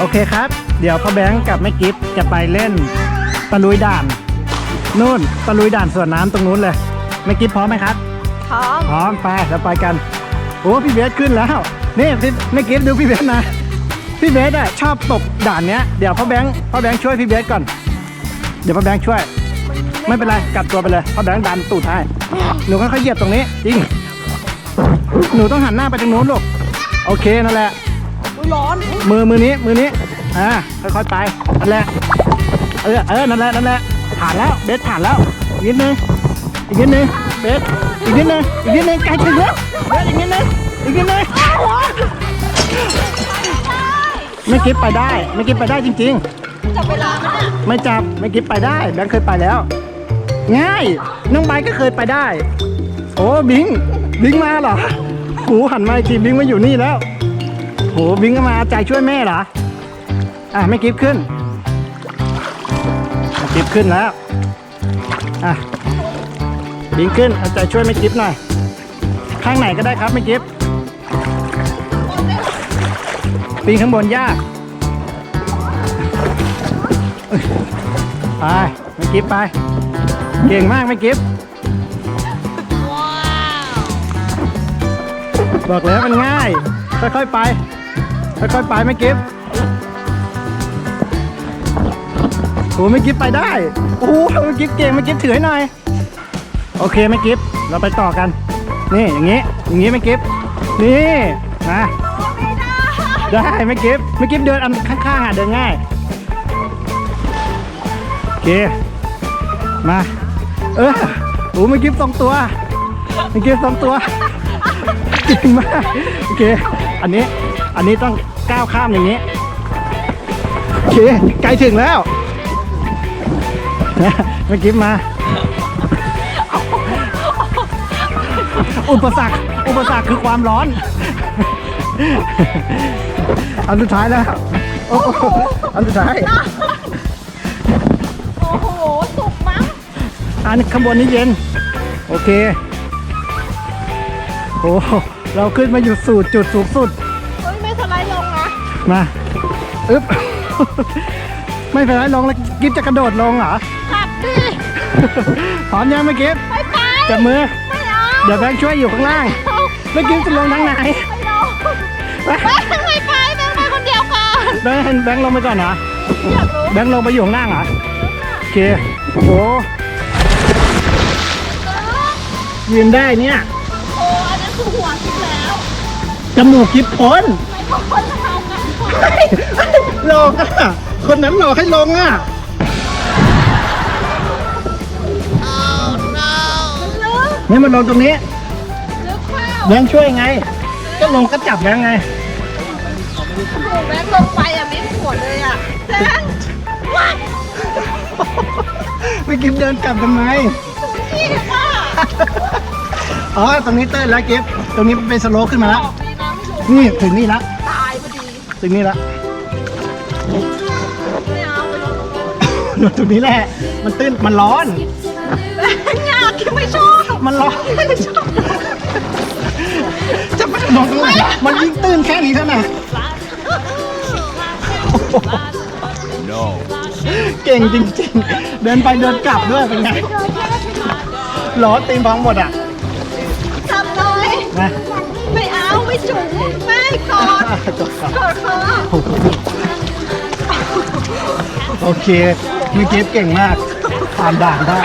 โอเคครับ เดี๋ยวพ่อแบงค์กับแม่กิฟจะไปเล่นตะลุยด่านนู่นตะลุยด่านสวนน้ำตรงนู้นเลยแม่กิฟพร้อมไหมครับ พร้อม พร้อมไปเราไปกันโอ้พี่เบสขึ้นแล้วนี่พี่แม่กิฟดูพี่เบสนะพี่เบสอะชอบตกด่านเนี้ยเดี๋ยวพ่อแบงค์พ่อแบงค์ช่วยพี่เบสก่อน เดี๋ยวพ่อแบงค์ช่วย ไม่เป็นไรกลับตัวไปเลยพ่อแบงค์ดันตูดให้หนูค่อยๆเหยียบตรงนี้จริงหนูต้องหันหน้าไปทางนู้นลูกโอเคนั่นแหละอุ๊ย ร้อนมือมือนี้มือนี้อ่าค่อยๆไปนั่นแหละเออเออนั่นแหละนั่นแหละผ่านแล้วเบสผ่านแล้วอีกนิดนึงอีกนิดนึงเบสอีกนิดนึงอีกนิดนึงใกล้ถึงแล้วเบสอีกนิดนึงอีกนิดนึงไม่กิฟไปได้ไม่กิฟไปได้จริงจับเวลามันอะๆไม่จับไม่กิฟไปได้แบงค์เคยไปแล้ว ง่ายน้องใบร์ทก็เคยไปได้ โอ้บิงบิงมาเหรอโหหันมาอีกทีบิงมาอยู่นี่แล้ว โหบิงก็มาเอาใจช่วยแม่เหรอ อะไม่กิฟขึ้นไม่กิฟขึ้นแล้ว อะบิงขึ้นเอาใจช่วยไม่กิฟหน่อย ข้างไหนก็ได้ครับไม่กิฟปีนข้างบนยากเอ้ยไปไม่กิฟไป เก่งมากไม่กิฟบอกแล้วมันง่าย ค่อยๆไป ค่อยๆไปไม่กิฟโอ้ไม่กิฟไปได้ โอ้ไม่กิฟเก่งไม่กิฟถือให้หน่อย โอเคไม่กิฟเราไปต่อกัน นี่อย่างนี้ อย่างนี้ไม่กิฟนี่มาได้ไม่กิฟไม่กิฟเดินอันข้างๆอะเดินง่ายโอเคมา เออโอ้ไม่กิฟสองตัวไม่กิฟสองตัวเก่งมากโอเค อันนี้ อันนี้ต้องก้าวข้ามอย่างนี้โอเคใกล้ถึงแล้วนะไม่กิฟมา อุปสรรคอุปสรรคคือความร้อน อันสุดท้ายแล้วโอ้โหอันสุดท้าย โอ้โห สุกมั้งอันข้างบนนี้เย็น โอเคโอ้เราขึ้นมาอยู่สู่จุดสูงสุด มาอึ๊บ ไม่เป็นไรลงแล้วกิฟจะกระโดดลงเหรอขับดิพร้อมยังไม่กิฟไปไปจับมือ ไม่เอาเดี๋ยวแบงค์ช่วยอยู่ข้างล่างเอาไม่กิฟจะลงทางไหน ไม่ลงไปไปไปแบงค์ไปคนเดียวก่อนแบงค์ให้แบงค์ลงไปก่อนนะอยากรู้แบงค์ลงไปอยู่ข้างล่างเหรอโอเคโอ้โหยืนได้เนี่ย โอ้อันนั้นคือหัวคิดแล้ว จมูกกิฟพ้นไม่พอคน หลอกอะ คนนั้นหลอกให้ลงอะลึกนี่มันลงตรงนี้ลึกเข้าแบงค์ช่วยไง ก็ลงก็จับแบงค์ไงแบงค์ลงไปอะไม่ปวดเลยอะแบงค์ว้ายไม่กิฟเดินกลับทำไม พี่ว่าอ๋อ ตรงนี้เต้นแล้วกิฟตรงนี้เป็นสโลขึ้นมาแล้ว ออกดีนะไม่รู้นี่ถึงนี่ละ ถึงนี่ละไม่เอาไปลงตรงนู้นอยู่ตรงนี้แหละ มันตื้น มันร้อนแบงค์อยากกินไม่ชอบมันร้อน ไม่ชอบจะไปลงตรงไหนมันยิ่งตื้นแค่นี้เท่านั้นเก่งจริงๆ เดินไปเดินกลับด้วยเป็นไง ร้อนตีนพองหมดอะทำหน่อยนะไม่เอาไม่จุ๋มไม่กอด จบครับกอดคอ โอเคเมื่อกี้เก่งมากผ่านด่านได้